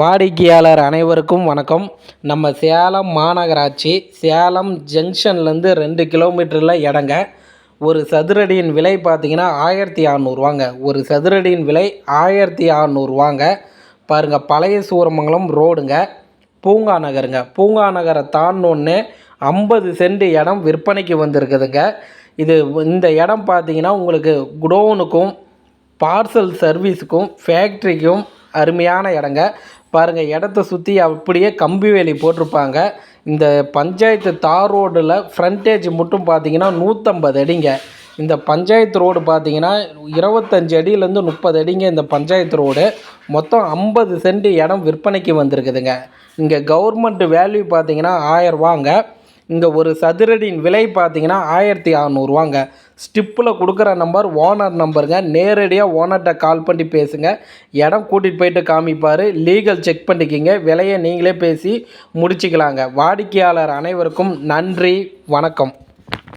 வாடிக்கையாளர் அனைவருக்கும் வணக்கம். நம்ம சேலம் மாநகராட்சி சேலம் ஜங்ஷன்லேருந்து ரெண்டு கிலோமீட்டரில் இடங்க ஒரு சதுரடியின் விலை பார்த்தீங்கன்னா ஆயிரத்தி அறநூறுவாங்க ஒரு சதுரடியின் விலை ஆயிரத்தி அறநூறுவாங்க பாருங்கள் பழைய சூரமங்கலம் ரோடுங்க. பூங்கா நகருங்க. பூங்கா நகரை தாண்டோன்னு ஐம்பது சென்ட் இடம் விற்பனைக்கு வந்திருக்குதுங்க. இது இந்த இடம் பார்த்தீங்கன்னா உங்களுக்கு குடோனுக்கும் பார்சல் சர்வீஸுக்கும் ஃபேக்ட்ரிக்கும் அருமையான இடங்க. பாருங்கள் இடத்த சுற்றி அப்படியே கம்பி வேலி போட்டிருப்பாங்க. இந்த பஞ்சாயத்து தார் ரோடில் ஃப்ரண்டேஜ் மட்டும் பார்த்தீங்கன்னா நூற்றம்பது அடிங்க. இந்த பஞ்சாயத்து ரோடு பார்த்தீங்கன்னா இருபத்தஞ்சி அடியிலேருந்து முப்பது அடிங்க இந்த பஞ்சாயத்து ரோடு. மொத்தம் ஐம்பது சென்ட் இடம் விற்பனைக்கு வந்திருக்குதுங்க. இங்கே கவர்மெண்ட் வேல்யூ பார்த்தீங்கன்னா ஆயரூவாங்க இங்கே ஒரு சதுரடியின் விலை பார்த்தீங்கன்னா ஆயிரத்தி அறநூறுவாங்க ஸ்டிப்பில் கொடுக்குற நம்பர் ஓனர் நம்பருங்க. நேரடியாக ஓனர்கிட்ட கால் பண்ணி பேசுங்க. இடம் கூட்டிகிட்டு போயிட்டு காமிப்பார். லீகல் செக் பண்ணிக்கிங்க. விலையை நீங்களே பேசி முடிச்சுக்கலாங்க. வாடிக்கையாளர் அனைவருக்கும் நன்றி வணக்கம்.